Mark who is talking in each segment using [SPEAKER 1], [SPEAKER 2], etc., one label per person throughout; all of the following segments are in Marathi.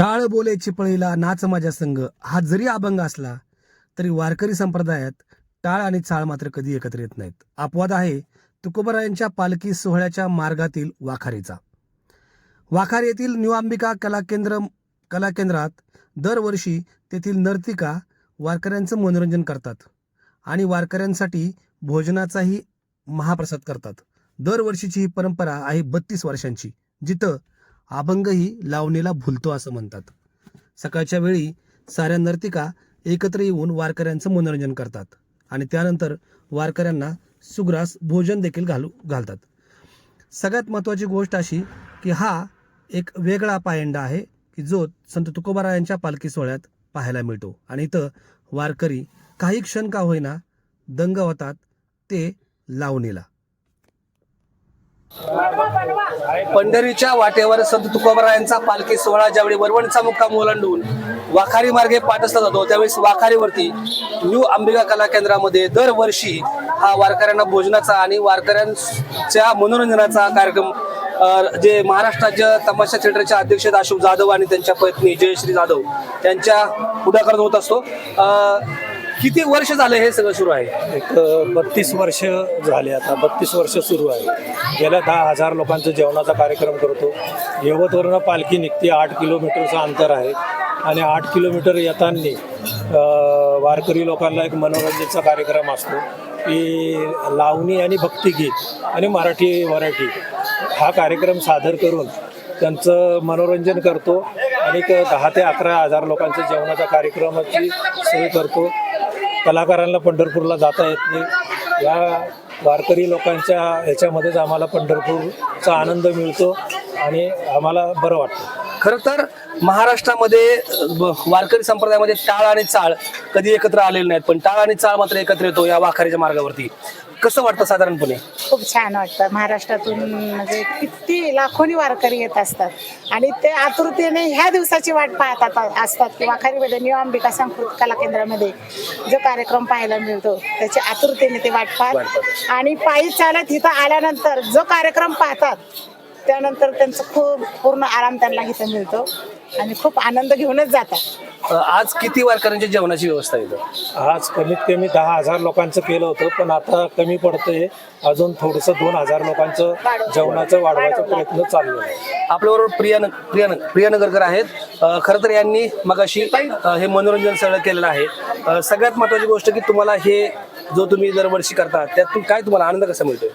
[SPEAKER 1] टाळ बोले चिपळीला नाच माझ्या संघ हा जरी अभंग असला तरी वारकरी संप्रदायात टाळ आणि चाळ मात्र कधी एकत्र येत नाहीत. अपवाद आहे तुकोबरायांच्या पालखी सोहळ्याच्या मार्गातील वाखारीचा. वाखार येथील न्यू अंबिका कला केंद्र कला केंद्रात दरवर्षी तेथील नर्तिका वारकऱ्यांचं मनोरंजन करतात आणि वारकऱ्यांसाठी भोजनाचाही महाप्रसाद करतात. दरवर्षीची ही परंपरा आहे बत्तीस वर्षांची. जिथं अभंगही लावणीला भुलतो असं म्हणतात. सकाळच्या वेळी साऱ्या नर्तिका एकत्र येऊन वारकऱ्यांचं मनोरंजन करतात आणि त्यानंतर वारकऱ्यांना सुग्रास भोजन देखील घालू घालतात. सगळ्यात महत्त्वाची गोष्ट अशी की हा एक वेगळा पायंडा आहे की जो संत तुकोबारायांच्या पालखी सोहळ्यात पाहायला मिळतो. आणि इथं वारकरी काही क्षण का होईना दंग होतात ते लावणीला. पंढरीच्या वाटेवर संत तुकोबरायांचा पालखी सोहळा ज्यावेळी वरवणचा मुक्काम ओलांडून वाखारी मार्गे पाठसला जातो त्यावेळेस वाखारीवरती न्यू अंबिका कला केंद्रामध्ये दरवर्षी हा वारकऱ्यांना भोजनाचा आणि वारकऱ्यांच्या मनोरंजनाचा कार्यक्रम जे महाराष्ट्र राज्य तमाशा थिएटरचे अध्यक्ष अशोक जाधव आणि त्यांच्या पत्नी जयश्री जाधव त्यांच्या पुढाकार होत असतो. किती वर्ष झाले हे सगळं सुरू आहे?
[SPEAKER 2] एक बत्तीस वर्ष झाले आता. बत्तीस वर्ष सुरू आहे. गेल्या दहा हजार लोकांचं जेवणाचा कार्यक्रम करतो. यवतवरनं पालखी निघते. आठ किलोमीटरचं अंतर आहे. आणि आठ किलोमीटर येताना वारकरी लोकांना एक मनोरंजनचा कार्यक्रम असतो. की लावणी आणि भक्तिगीत आणि मराठी मराठी हा कार्यक्रम सादर करून त्यांचं मनोरंजन करतो. आणि दहा ते अकरा हजार लोकांच्या जेवणाचा कार्यक्रमाची सोय करतो. कलाकारांना पंढरपूरला जाता येत नाही. या वारकरी लोकांच्या ह्याच्यामध्येच आम्हाला पंढरपूरचा आनंद मिळतो आणि आम्हाला बरं वाटतं.
[SPEAKER 1] खरं तर महाराष्ट्रामध्ये वारकरी संप्रदायामध्ये टाळ आणि चाळ कधी एकत्र आलेले नाहीत पण टाळ आणि चाळ मात्र एकत्र येतो या वाखारीच्या मार्गावरती. कसं वाटतं साधारणपणे?
[SPEAKER 3] खूप छान वाटतं. महाराष्ट्रातून म्हणजे किती लाखोनी वारकरी येत असतात. आणि ते आतुरतेने ह्या दिवसाची वाट पाहत आता- असतात की वाखारीमध्ये न्यू अंबिका संस्कृत कला केंद्रामध्ये जो कार्यक्रम पाहायला मिळतो त्याच्या आतुरतेने ते वाट पाहत. आणि पायी चालत इथं आल्यानंतर जो कार्यक्रम पाहतात त्यानंतर त्यांचं खूप पूर्ण आराम त्यांना इथं मिळतो. आणि खूप आनंद घेऊनच जातात.
[SPEAKER 1] आज किती वारकऱ्यांच्या जेवणाची व्यवस्था आहे इथं?
[SPEAKER 2] आज कमीत कमी दहा हजार लोकांचं केलं होतं पण आता कमी पडतंय. अजून थोडंसं दोन हजार लोकांचं जेवणाचं वाढवायचा प्रयत्न चालू आहे.
[SPEAKER 1] आपल्याबरोबर प्रिया न- प्रिया न- प्रिया नगरकर आहेत. अ, खरं तर यांनी मगाशी अ, हे मनोरंजन सगळं केलेलं आहे. अ, सगळ्यात महत्वाची गोष्ट की तुम्हाला हे जो तुम्ही दरवर्षी करता त्यातून काय तुम्हाला आनंद कसा मिळतोय?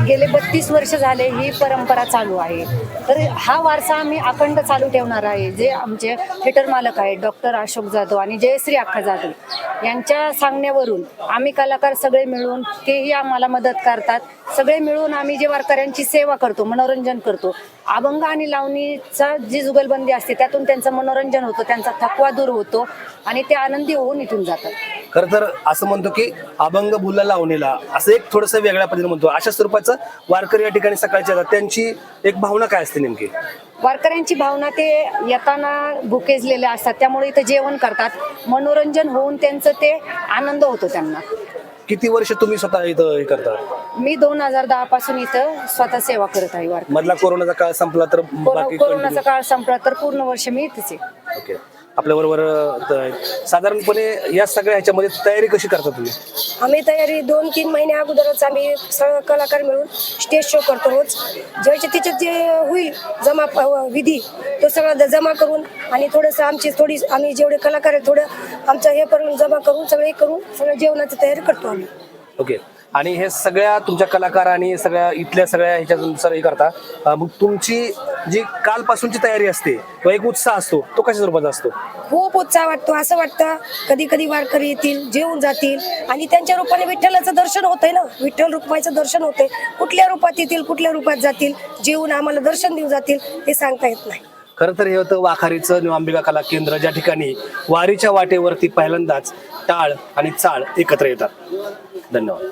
[SPEAKER 4] गेले बत्तीस वर्ष झाले ही परंपरा चालू आहे. तर हा वारसा आम्ही अखंड चालू ठेवणार आहे. जे आमचे थिएटर मालक आहेत डॉक्टर अशोक जाधव आणि जयश्री अख्खा जाधव यांच्या सांगण्यावरून आम्ही कलाकार सगळे मिळून तेही आम्हाला मदत करतात. सगळे मिळून आम्ही जे वारकऱ्यांची सेवा करतो मनोरंजन करतो अभंग आणि लावणीचा जी जुगलबंदी असते त्यातून त्यांचं मनोरंजन होतं त्यांचा थकवा दूर होतो आणि ते आनंदी होऊन इथून जातात.
[SPEAKER 1] खरं तर असं म्हणतो की अभंग बुला लावणीला असं एक थोडंसं वेगळ्या पद्धतीने म्हणतो. अशा स्वरूपाचं वारकरी या ठिकाणी सकाळचे येतात. त्यांची एक भावना काय असते नेमकी?
[SPEAKER 4] वारकऱ्यांची भावना ते येताना भुकेजलेले असतात. त्यामुळे इथं जेवण करतात. मनोरंजन होऊन त्यांचं ते आनंद होतो त्यांना.
[SPEAKER 1] किती वर्ष तुम्ही स्वतः इथं हे करता?
[SPEAKER 4] मी दोन हजार दहा पासून इथं स्वतः सेवा करत आहे वारकरी
[SPEAKER 1] मधला कोरोनाचा काळ संपला तर बाकी
[SPEAKER 4] कोरोनाचा काळ संपला तर पूर्ण वर्ष मी इथेच आहे.
[SPEAKER 1] ओके आपल्या बरोबर साधारणपणे या सगळ्या ह्याच्यामध्ये तयारी कशी करता तुम्ही?
[SPEAKER 5] आम्ही तयारी दोन तीन महिने अगोदरच आम्ही सगळं कलाकार मिळून स्टेज शो करतो रोज. ज्याच्या त्याच्यात जे होईल जमा प- विधी तो सगळा ज- जमा करून आणि थोडंसं आमची थोडी आम्ही जेवढे कलाकार आहे थोडं आमचं हे करून जमा करून सगळे करून सगळं जेवणाची तयारी करतो आम्ही.
[SPEAKER 1] ओके. आणि हे सगळ्या तुमच्या कलाकार आणि सगळ्या इथल्या सगळ्या ह्याच्यानुसार हे करता. अं, मग तुमची जी कालपासूनची तयारी असते किंवा एक उत्साह असतो तो कशा स्वरूपाचा असतो?
[SPEAKER 5] खूप उत्साह वाटतो असं वाटतं कधी कधी वारकरी येतील जेवून जातील आणि त्यांच्या रूपाने विठ्ठलाचं दर्शन होतंय ना? विठ्ठल रुक्माईचं दर्शन होतंय. कुठल्या रूपात येतील कुठल्या रूपात जातील जेवून आम्हाला दर्शन देऊ जातील हे सांगता येत नाही.
[SPEAKER 1] खरं तर हे होतं वाखारीचं न्यू अंबिका कला केंद्र ज्या ठिकाणी वारीच्या वाटेवरती पहिल्यांदाच टाळ आणि चाळ एकत्र येतात. धन्यवाद.